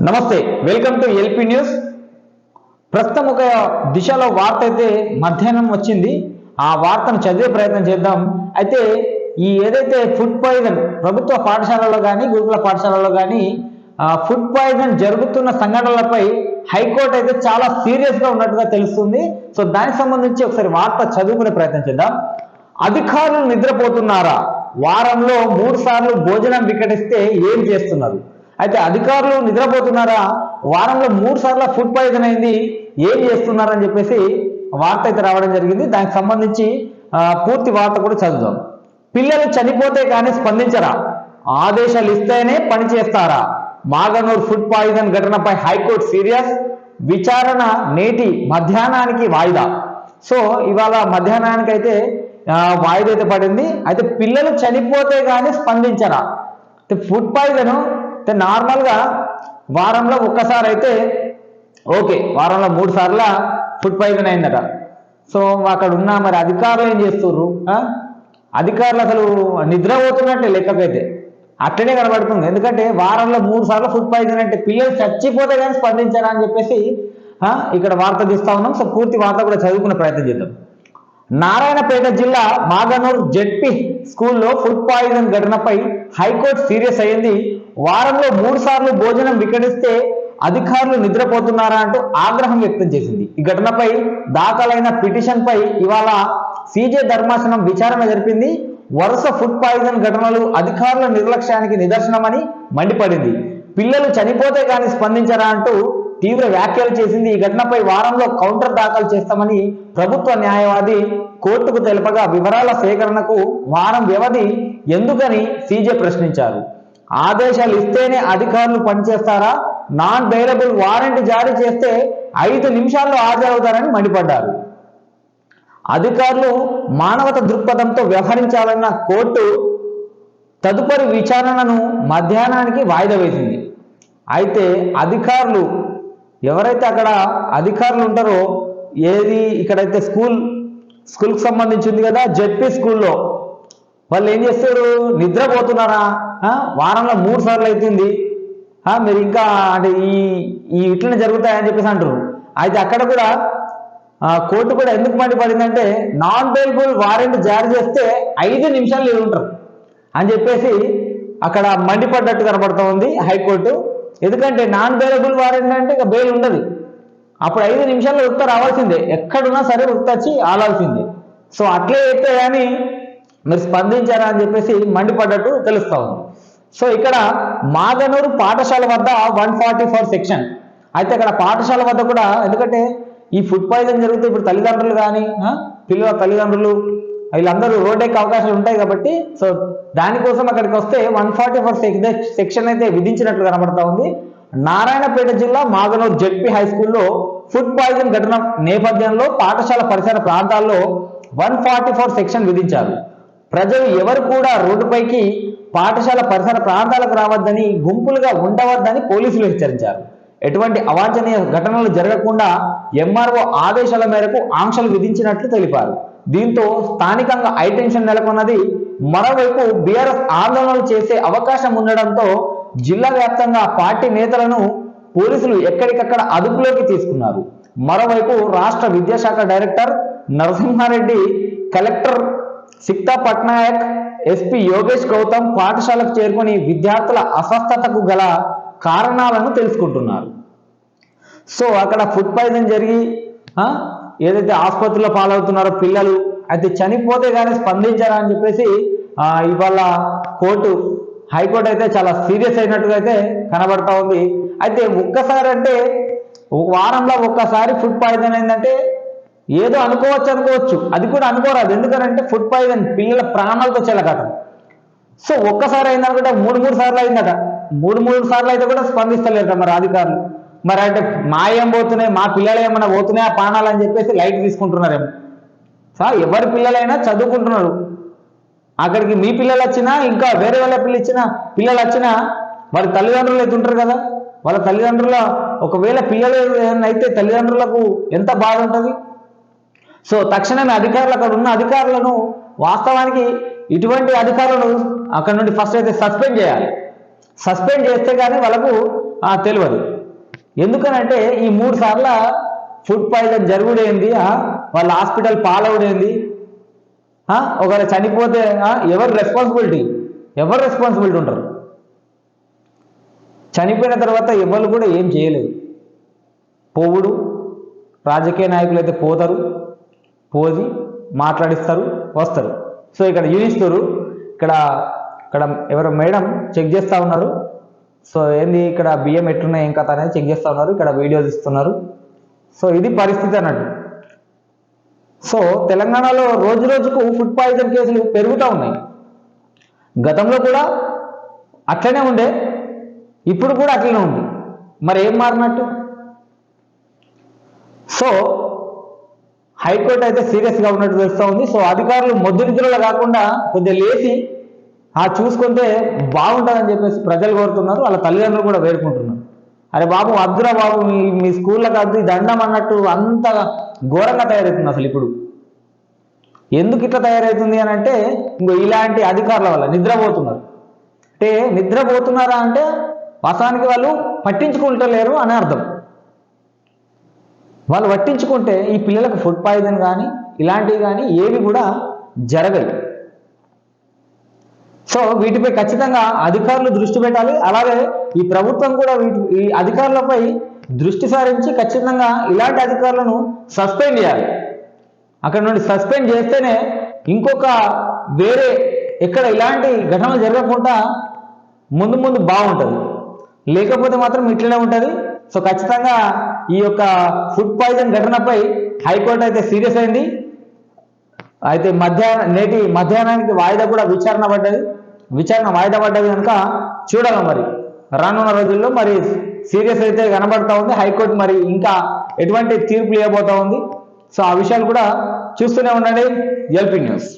నమస్తే welcome to LP news. ప్రస్తుతం ఒక దిశలో వార్త అయితే మధ్యాహ్నం వచ్చింది. ఆ వార్తను చదివే ప్రయత్నం చేద్దాం. అయితే ఈ ఏదైతే ఫుడ్ పాయిజన్ ప్రభుత్వ పాఠశాలలో కానీ గురుకుల పాఠశాలలో కానీ ఫుడ్ పాయిజన్ జరుగుతున్న సంఘటనలపై హైకోర్టు అయితే చాలా సీరియస్గా ఉన్నట్టుగా తెలుస్తుంది. సో దానికి సంబంధించి ఒకసారి వార్త చదువుకునే ప్రయత్నం చేద్దాం. అధికారులు నిద్రపోతున్నారా? వారంలో మూడు సార్లు భోజనం వికటిస్తే ఏం చేస్తున్నారు? అయితే అధికారులు నిద్రపోతున్నారా? వారంలో మూడు సార్లు ఫుడ్ పాయిజన్ అయింది. ఏం చేస్తున్నారని చెప్పేసి వార్త అయితే రావడం జరిగింది. దానికి సంబంధించి పూర్తి వార్త కూడా చదువుదాం. పిల్లలు చనిపోతే కానీ స్పందించరా? ఆదేశాలు ఇస్తేనే పని చేస్తారా? మాగనూర్ ఫుడ్ పాయిజన్ ఘటనపై హైకోర్టు సీరియస్ విచారణ నేటి మధ్యాహ్నానికి వాయిదా. సో ఇవాళ మధ్యాహ్నానికి అయితే వాయిదా అయితే పడింది. అయితే పిల్లలు చనిపోతే కానీ స్పందించరా? ఫుడ్ పాయిజన్ నార్మల్గా వారంలో ఒక్కసారి అయితే ఓకే వారంలో మూడు సార్ల ఫుడ్ పాయిజన్ అయిందట. సో అక్కడ ఉన్న మరి అధికారులు ఏం చేస్తున్నారు అధికారులు అసలు నిద్ర పోతున్నట్టే లెక్కకైతే. అట్లనే కనబడుతుంది. ఎందుకంటే వారంలో మూడు సార్లు ఫుడ్ పాయిజన్ అంటే పిల్లలు చచ్చిపోతే కానీ స్పందించారా అని చెప్పేసి ఇక్కడ వార్త తీస్తా ఉన్నాం. సో పూర్తి వార్త కూడా చదువుకునే ప్రయత్నం చేద్దాం. నారాయణపేట జిల్లా మాగనూర్ జెడ్పీ స్కూల్లో ఫుడ్ పాయిజన్ ఘటనపై హైకోర్టు సీరియస్ అయింది వారంలో మూడు సార్లు భోజనం వికటిస్తే అధికారులు నిద్రపోతున్నారా అంటూ ఆగ్రహం వ్యక్తం చేసింది. ఈ ఘటనపై దాఖలైన పిటిషన్ పై ఇవాళ సీజే ధర్మాసనం విచారణ జరిపింది. వరుస ఫుడ్ పాయిజన్ ఘటనలు అధికారుల నిర్లక్ష్యానికి నిదర్శనమని మండిపడింది. పిల్లలు చనిపోతే కానీ స్పందించరా అంటూ తీవ్ర వ్యాఖ్యలు చేసింది ఈ ఘటనపై వారంలో కౌంటర్ దాఖలు చేస్తామని ప్రభుత్వ న్యాయవాది కోర్టుకు తెలపగా వివరాల సేకరణకు వారం వ్యవధి ఎందుకని సీజే ప్రశ్నించారు. ఆదేశాలు ఇస్తేనే అధికారులు పనిచేస్తారా? నాన్ బెయిలబుల్ వారెంట్ జారీ చేస్తే ఐదు నిమిషాల్లో హాజరవుతారని మండిపడ్డారు. అధికారులు మానవత దృక్పథంతో వ్యవహరించాలన్న కోర్టు తదుపరి విచారణను మధ్యాహ్నానికి వాయిదా వేసింది. అయితే అధికారులు ఎవరైతే అక్కడ అధికారులు ఉంటారో ఏది ఇక్కడైతే స్కూల్ స్కూల్కి సంబంధించి ఉంది కదా జెడ్పీ స్కూల్లో వాళ్ళు ఏం చేస్తారు? నిద్రపోతున్నారా? వారంలో మూడు సార్లు అవుతుంది మీరు ఇంకా అంటే ఈ ఈ ఇట్లనే జరుగుతాయని చెప్పేసి అంటారు అయితే అక్కడ కూడా కోర్టు కూడా ఎందుకు మండిపడిందంటే నాన్ బెయిల్బుల్ వారెంట్ జారీ చేస్తే ఐదు నిమిషాలు ఉంటారు అని చెప్పేసి అక్కడ మండిపడ్డట్టు కనబడుతూ ఉంది హైకోర్టు. ఎందుకంటే నాన్ బెయిలబుల్ వారెంట్ అంటే ఇక బెయిల్ ఉండదు. అప్పుడు ఐదు నిమిషాల్లో ఉత్త రావాల్సిందే. ఎక్కడున్నా సరే ఉత్తచ్చి ఆలాల్సిందే. సో అట్లే అయితే కానీ మీరు స్పందించారా అని చెప్పేసి మండిపడ్డట్టు తెలుస్తా ఉంది. సో ఇక్కడ మాగనూరు పాఠశాల వద్ద వన్ ఫార్టీ ఫోర్ సెక్షన్. అయితే అక్కడ పాఠశాల వద్ద కూడా ఎందుకంటే ఈ ఫుడ్ పాయిజన్ జరిగితే ఇప్పుడు తల్లిదండ్రులు కానీ పిల్లల తల్లిదండ్రులు వీళ్ళందరూ రోడ్ ఎక్కే అవకాశాలు ఉంటాయి కాబట్టి సో దానికోసం అక్కడికి వస్తే వన్ ఫార్టీ ఫోర్ సెక్షన్ అయితే విధించినట్లు కనబడతా ఉంది. నారాయణపేట జిల్లా మాగనూర్ జెడ్పీ హై స్కూల్లో ఫుడ్ పాయిజన్ ఘటన నేపథ్యంలో పాఠశాల పరిసర ప్రాంతాల్లో వన్ ఫార్టీ ఫోర్ సెక్షన్ విధించారు. ప్రజలు ఎవరు కూడా రోడ్డుపైకి పాఠశాల పరిసర ప్రాంతాలకు రావద్దని గుంపులుగా ఉండవద్దని పోలీసులు హెచ్చరించారు. ఎటువంటి అవాంఛనీయ ఘటనలు జరగకుండా ఎంఆర్ఓ ఆదేశాల మేరకు ఆంక్షలు విధించినట్లు తెలిపారు. దీంతో స్థానికంగా హైటెన్షన్ నెలకొన్నది. మరోవైపు బీఆర్ఎస్ ఆందోళనలు చేసే అవకాశం ఉండడంతో జిల్లా వ్యాప్తంగా పార్టీ నేతలను పోలీసులు ఎక్కడికక్కడ అదుపులోకి తీసుకున్నారు. మరోవైపు రాష్ట్ర విద్యాశాఖ director Narasimha Reddy collector Sikta Patnaik SP Yogesh Gautam పాఠశాలకు చేరుకొని విద్యార్థుల అస్వస్థతకు గల కారణాలను తెలుసుకుంటున్నారు. సో అక్కడ ఫుడ్ పాయిజన్ జరిగి ఏదైతే ఆసుపత్రిలో పాలవుతున్నారో పిల్లలు అయితే చనిపోతే కానీ స్పందించారా అని చెప్పేసి ఆ, ఇవాళ కోర్టు హైకోర్టు అయితే చాలా సీరియస్ అయినట్టుగా అయితే కనబడతా ఉంది. అయితే ఒక్కసారి అంటే ఒక వారంలో ఒక్కసారి ఫుడ్ పాయిజన్ అయిందంటే ఏదో అనుకోవచ్చు అనుకోవచ్చు. అది కూడా అనుకోరాదు. ఎందుకంటే ఫుడ్ పాయిజన్ పిల్లల ప్రాణాలతో చెలకటం సో ఒక్కసారి అయిందనుకుంటే మూడు మూడు సార్లు అయిందట. మూడు మూడు సార్లు అయితే కూడా స్పందిస్తలేరట మరి అధికారులు. మరి అంటే మా ఏం పోతున్నాయి మా పిల్లలు ఏమైనా పోతున్నాయా ఆ అని చెప్పేసి లైట్ తీసుకుంటున్నారేమో. సార్ ఎవరి పిల్లలైనా చదువుకుంటున్నారు. అక్కడికి మీ పిల్లలు వచ్చినా ఇంకా వేరే వాళ్ళ పిల్లలు ఇచ్చినా పిల్లలు వచ్చినా వాళ్ళ తల్లిదండ్రులు అయితే ఉంటారు కదా. వాళ్ళ తల్లిదండ్రుల ఒకవేళ పిల్లలు అయితే తల్లిదండ్రులకు ఎంత బాధ ఉంటుంది? సో తక్షణమే అధికారులు అక్కడ ఉన్న అధికారులను వాస్తవానికి ఇటువంటి అధికారులను అక్కడ నుండి ఫస్ట్ అయితే సస్పెండ్ చేయాలి. సస్పెండ్ చేస్తే కానీ వాళ్ళకు ఆ, తెలియదు. ఎందుకనంటే ఈ మూడు సార్ల ఫుడ్ పాయిజన్ జరుగుడేంది వాళ్ళ హాస్పిటల్ పాలవుడేంది ఒకవేళ చనిపోతే ఎవరు రెస్పాన్సిబిలిటీ? ఎవరు రెస్పాన్సిబిలిటీ ఉంటారు? చనిపోయిన తర్వాత ఎవరు కూడా ఏం చేయలేదు. పోవుడు రాజకీయ నాయకులు అయితే పోతారు పోది మాట్లాడిస్తారు వస్తారు. సో ఇక్కడ యూనిస్తారు ఇక్కడ ఇక్కడ ఎవరో మేడం చెక్ చేస్తూ ఉన్నారు. సో ఏంది ఇక్కడ బియ్యం ఎట్లున్నాయి ఏం కథ అనేది చెక్ చేస్తూ ఉన్నారు ఇక్కడ వీడియోస్ ఇస్తున్నారు. సో ఇది పరిస్థితి అన్నట్టు. సో తెలంగాణలో రోజు రోజుకు ఫుడ్ పాయిజన్ కేసులు పెరుగుతూ ఉన్నాయి. గతంలో కూడా అట్లనే ఉండే ఇప్పుడు కూడా అట్లనే ఉంది. మరి ఏం మారినట్టు? సో హైకోర్టు అయితే సీరియస్గా ఉన్నట్టు తెలుస్తూ ఉంది. సో అధికారులు మొద్దు నిధులలో కాకుండా కొద్దిగా లేచి ఆ చూసుకుంటే బాగుంటుందని చెప్పేసి ప్రజలు కోరుతున్నారు వాళ్ళ తల్లిదండ్రులు కూడా వేడుకుంటున్నారు. అరే బాబు వద్దురా బాబు మీ మీ స్కూళ్ళకి వద్దు దండం అన్నట్టు అంత ఘోరంగా తయారవుతుంది అసలు ఇప్పుడు. ఎందుకు ఇట్లా తయారవుతుంది అని అంటే ఇంకో ఇలాంటి అధికారుల వల్ల నిద్రపోతున్నారు. అంటే నిద్రపోతున్నారా అంటే వాస్తవానికి వాళ్ళు పట్టించుకుంటలేరు అని అర్థం. వాళ్ళు పట్టించుకుంటే ఈ పిల్లలకు ఫుడ్ పాయిజన్ కానీ ఇలాంటివి కానీ ఏవి కూడా జరగవు సో వీటిపై ఖచ్చితంగా అధికారులు దృష్టి పెట్టాలి. అలాగే ఈ ప్రభుత్వం కూడా వీటి ఈ అధికారులపై దృష్టి సారించి ఖచ్చితంగా ఇలాంటి అధికారులను సస్పెండ్ చేయాలి. అక్కడ నుండి సస్పెండ్ చేస్తేనే ఇంకొక వేరే ఎక్కడ ఇలాంటి ఘటనలు జరగకుండా ముందు ముందు బాగుంటుంది. లేకపోతే మాత్రం ఇట్లనే ఉంటుంది. సో ఖచ్చితంగా ఈ యొక్క ఫుడ్ పాయిజన్ ఘటనపై హైకోర్టు అయితే సీరియస్ అయింది. అయితే మధ్యాహ్నం నేటి మధ్యాహ్నానికి వాయిదా కూడా విచారణ పడ్డది. విచారణ వాయిదా పడ్డది కనుక చూడాలి మరి. రానున్న రోజుల్లో మరి సీరియస్ అయితే కనబడతా ఉంది. హైకోర్టు మరి ఇంకా ఎటువంటి తీర్పులు ఇవ్వబోతా ఉంది. సో ఆ విషయాలు కూడా చూస్తూనే ఉండండి. LP news.